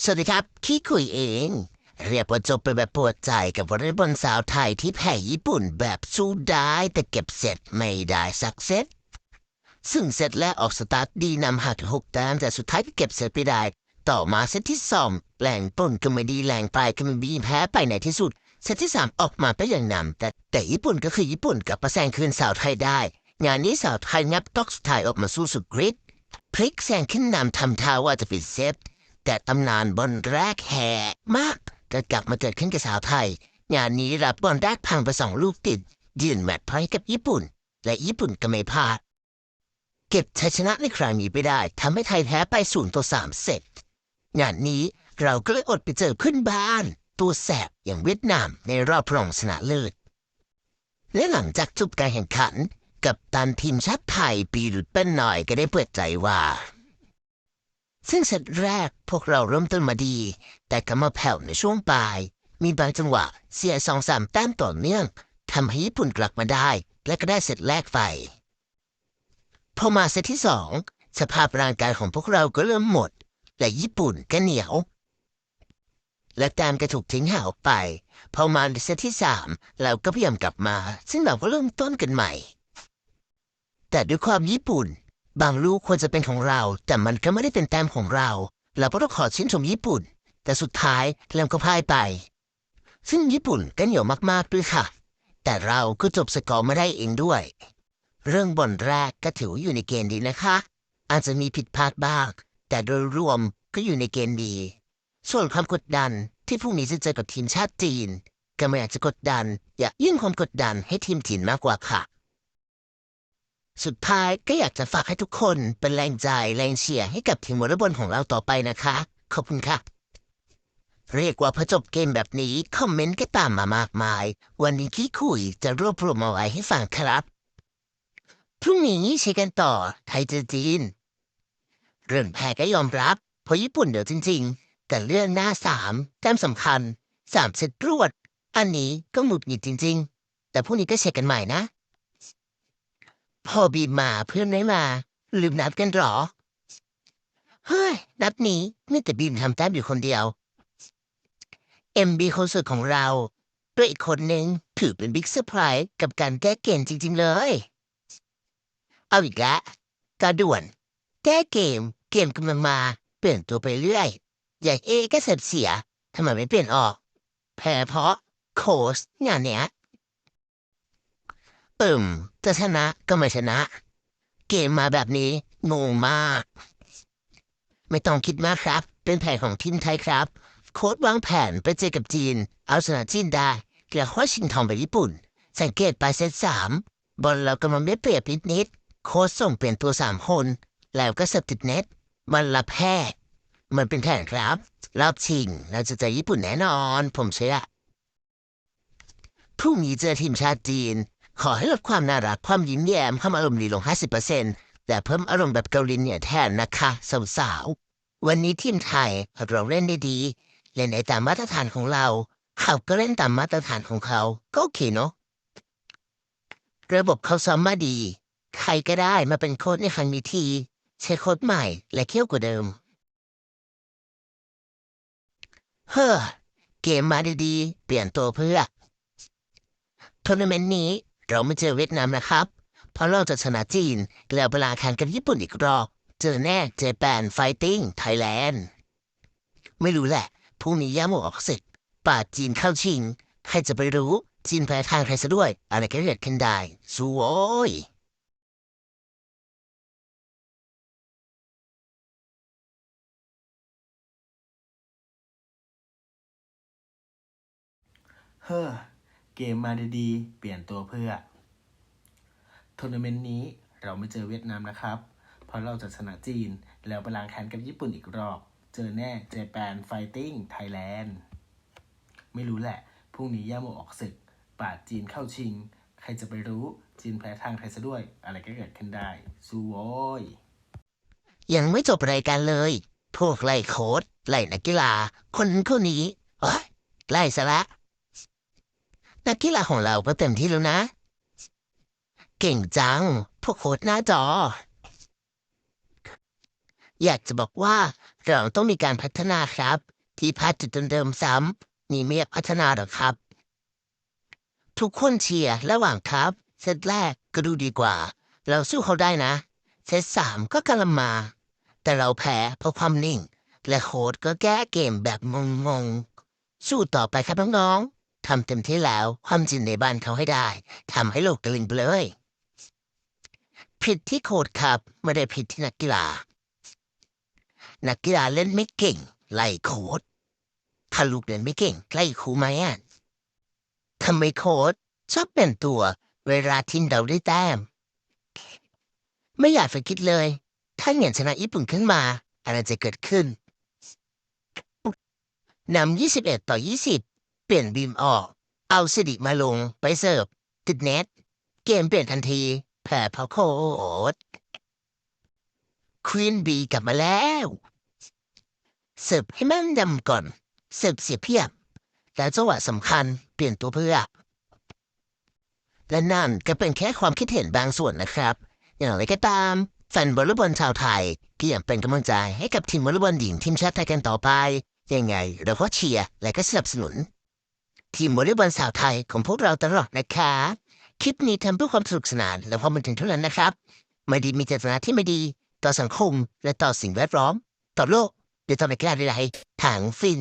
สวัสดีครับขี้คุยเอง เรียกว่าจบไปแบบปวดใจกับวอลเลย์บอลสาวไทยที่แพ้ญี่ปุ่นแบบสู้ได้แต่เก็บเสร็จไม่ได้สักเซตซึ่งเซตแรกออกสตาร์ทดีนำหักหกแต้มแต่สุดท้ายก็เก็บเสร็จไปได้ ต่อมาเซตที่สองแรงต้นก็ไม่ดีแรงปลายก็ไม่ดีแพ้ไปในที่สุด เซตที่สามออกมาเป็นอย่างนำแต่แต่ญี่ปุ่นก็คือญี่ปุ่นกลับมาแซงคืนสาวไทยได้ งานนี้สาวไทยงับตอกสุดท้ายออกมาสู้สุดฤทธิ์พลิกแซงขึ้นนำทำท่าว่าจะปิดเซต แต่ตำนานบอลแรกแห่มากก็กลับมาเกิดขึ้นกับสาวไทย งานนี้รับบอลแรกพังไปสองลูกติด ยืนแมตช์พอยต์กับญี่ปุ่น และญี่ปุ่นก็ไม่พลาด เก็บชัยชนะในครั้งนี้ไปได้ทำให้ไทยแพ้ไปศูนย์ต่อสามเซตงานนี้เราก็เลยอดไปเจอขึ้นบ้าน ตัวแสบอย่างเวียดนามในรอบรองชนะเลิศและหลังจากจบการแข่งขัน กับตันทีมชาติไทยปีรุดเป็นหน่อยก็ได้เปิดใจว่า ซึ่งเซตแรกพวกเราเริ่มต้นมาดี แต่ก็มาแผ่วในช่วงปลาย มีบางจังหวะเสียสองสามแต้มต่อเนื่องทำให้ญี่ปุ่นกลับมาได้ และก็ได้เซตแรกไปพอมาเซตที่สองสภาพร่างกายของพวกเราก็เริ่มหมด และญี่ปุ่นก็เหนียว และแต้มก็ถูกทิ้งห่างออกไป พอมาในเซตที่สามเราก็พยายามกลับมา ซึ่งเราก็เริ่มต้นกันใหม่ แต่ด้วยความญี่ปุ่น บางลูกควรจะเป็นของเรา แต่มันก็ไม่ได้เป็นแต้มของเรา เราก็ต้องขอชื่นชมญี่ปุ่น แต่สุดท้ายเราก็พ่ายไป ซึ่งญี่ปุ่นก็เหนียวมากๆด้วยค่ะ แต่เราก็จบสกอร์ไม่ได้เองด้วย เรื่องบอลแรกก็ถืออยู่ในเกณฑ์ดีนะคะ อาจจะมีผิดพลาดบ้าง แต่โดยรวมก็อยู่ในเกณฑ์ดี ส่วนความกดดันที่พรุ่งนี้จะเจอกับทีมชาติจีนก็ไม่อยากจะกดดัน อยากยื่นความกดดันให้ทีมจีนมากกว่าค่ะ สุดท้ายก็อยากจะฝากให้ทุกคนเป็นแรงใจแรงเชียร์ให้กับทีมวอลเลย์บอลของเราต่อไปนะคะ ขอบคุณค่ะ เรียกว่าพอจบเกมแบบนี้ คอมเมนต์ก็ตามมามากมาย วันนี้ขี้คุยจะรวบรวมเอาไว้ให้ฟังครับ พรุ่งนี้เชียร์กันต่อไทยเจอจีน เรื่องแพ้ก็ยอมรับเพราะญี่ปุ่นเดี๋ยวจริง ๆ แต่เรื่องหน้าสามแต้มสำคัญสามเซตรวด อันนี้ก็หงุดหงิดจริง ๆ แต่พรุ่งนี้ก็เช็คกันใหม่นะ พอบีมมาเพื่อนไม่มา ลืมนัดกันเหรอ เฮ้ย นัดนี้มีแต่บีมทำแต้มอยู่คนเดียวเอ็มบีคนสุดของเราด้วยอีกคนหนึ่งถือเป็นบิ๊กเซอร์ไพรส์กับการแก้เกมจริง ๆ เลย เอาอีกล้วกาด่วน แก้เกม เกมกำลังมา เปลี่ยนตัวไปเรื่อย อย่างเอก็เสร็จเสียทำไมไม่เปลี่ยนออก แพ้เพราะโค้ชงานเนี้ย เอิ่มจะชนะก็ไม่ชนะ เกมมาแบบนี้งงมาก ไม่ต้องคิดมากครับ เป็นแผนของทีมไทยครับ โค้ดวางแผนไปเจอกับจีน เอาชนะจีนได้แล้วค่อยชิงทองไปญี่ปุ่น สังเกตไปเซตสามบอลเรากำลังได้เปรียบนิดนิดๆโค้ชส่งเปลี่ยนตัวสามคน แล้วก็เสิร์ฟติดเน็ตมันละแพ้มันเป็นแผนครับ รอบชิงเราจะเจอญี่ปุ่นแน่นอน ผมเชื่อพรุ่งนี้เจอทีมชาติจีน ขอให้ลดความน่ารักความยิ้มแย้มความอารมณ์ดีลง 50%แต่เพิ่มอารมณ์แบบเกาหลีเหนือแทนนะคะสาวๆ วันนี้ทีมไทยเราเล่นได้ดี เล่นในตามมาตรฐานของเราเขาก็เล่นตามมาตรฐานของเขา ก็โอเคเนาะระบบเขาซ้อมมาดี ใครก็ได้มาเป็นโค้ชในครั้งนี้ทีใช้โค้ดใหม่และเข้มกว่าเดิม เฮ้อเกมมาดีๆ เปลี่ยนตัวเพื่อทัวร์นาเมนต์นี้ เราไม่เจอเวียดนามนะครับ เพราะเราจะชนะจีน แล้วเวลาแข่งกับญี่ปุ่นอีกรอบ เจอแน่เจแปนไฟติ้งไทยแลนด์ ไม่รู้แหละพรุ่งนี้ย่าโมออกศึกป่าดจีนเข้าชิง ใครจะไปรู้ จีนแพ้ทางใครซะด้วย อะไรก็เกิดขึ้นได้สู้โว้ยเฮ้อ เกมมาดีๆ เปลี่ยนตัวเพื่อทัวร์นาเมนต์นี้เราไม่เจอเวียดนามนะครับ เพราะเราจะชนะจีน แล้วไปล้างแค้นกับญี่ปุ่นอีกรอบ เจอแน่เจแปนไฟติ้งไทยแลนด์ไม่รู้แหละ พรุ่งนี้ย่าโมออกศึก ปาดจีนเข้าชิง ใครจะไปรู้จีนแพ้ทางไทยซะด้วย อะไรก็เกิดขึ้นได้สู้โว้ยยังไม่จบรายการเลย พวกไล่โค้ดไล่นักกีฬา คนนั้นคนนี้โอ้ยไล่ซะละ นักกีฬาของเราก็เต็มที่แล้วนะ เก่งจัง พวกโค้ดหน้าจอ อยากจะบอกว่าเราต้องมีการพัฒนาครับ ที่พัดจุดเดิมๆซ้ำนี่ไม่อยากพัฒนาหรอกครับ ทุกคนเชียร์ระหว่างครับ เซตแรกก็ดูดีกว่า เราสู้เขาได้นะ เซตสามก็กำลังมา แต่เราแพ้เพราะความนิ่ง และโค้ดก็แก้เกมแบบงงๆ สู้ต่อไปครับน้องๆ ทำเต็มที่แล้วความจริงในบ้านเขาให้ได้ทำให้โลกตะลึงไปเลย ผิดที่โค้ดครับ ไม่ได้ผิดที่นักกีฬา นักกีฬาเล่นไม่เก่ง ไล่โค้ดถ้าลูกเล่นไม่เก่ง ไล่ครูไหมอะทำไมโค้ดชอบเป็นตัว เวลาทีมเราได้แต้ม ไม่อยากไปคิดเลย ถ้าเหงียนชนะญี่ปุ่นขึ้นมา อะไรจะเกิดขึ้นนำ21 ต่อ 20 ปลี่ยนบีมออก เอาสิริมาลงไปเสิร์ฟติดเน็ต เกมเปลี่ยนทันที แผ่เพาโคดควีนบีกลับมาแล้ว เสิร์ฟให้แม่นยำก่อน เสิร์ฟเสียเพียบ แต่จังหวะสำคัญเปลี่ยนตัวเพื่อ และนั่นก็เป็นแค่ความคิดเห็นบางส่วนนะครับ อย่างไรก็ตามแฟนวอลลย์บอลชาวไทยก็ยังเป็นกำลังใจให้กับทีมวอลเลย์บอลหญิงทีมชาติไทยกันต่อไป ยังไงเราก็เชียร์และก็สนับสนุน ทีมวอลเลย์บอลสาวไทยของพวกเราตลอดนะคะ คลิปนี้ทำเพื่อความสนุกสนานและความบันเทิงเท่านั้นนะครับไม่ดีมีเจตนาที่ไม่ดีต่อสังคมและต่อสิ่งแวดล้อม ต่อโลกหรือต่อในกีฬาไดๆทางฟิน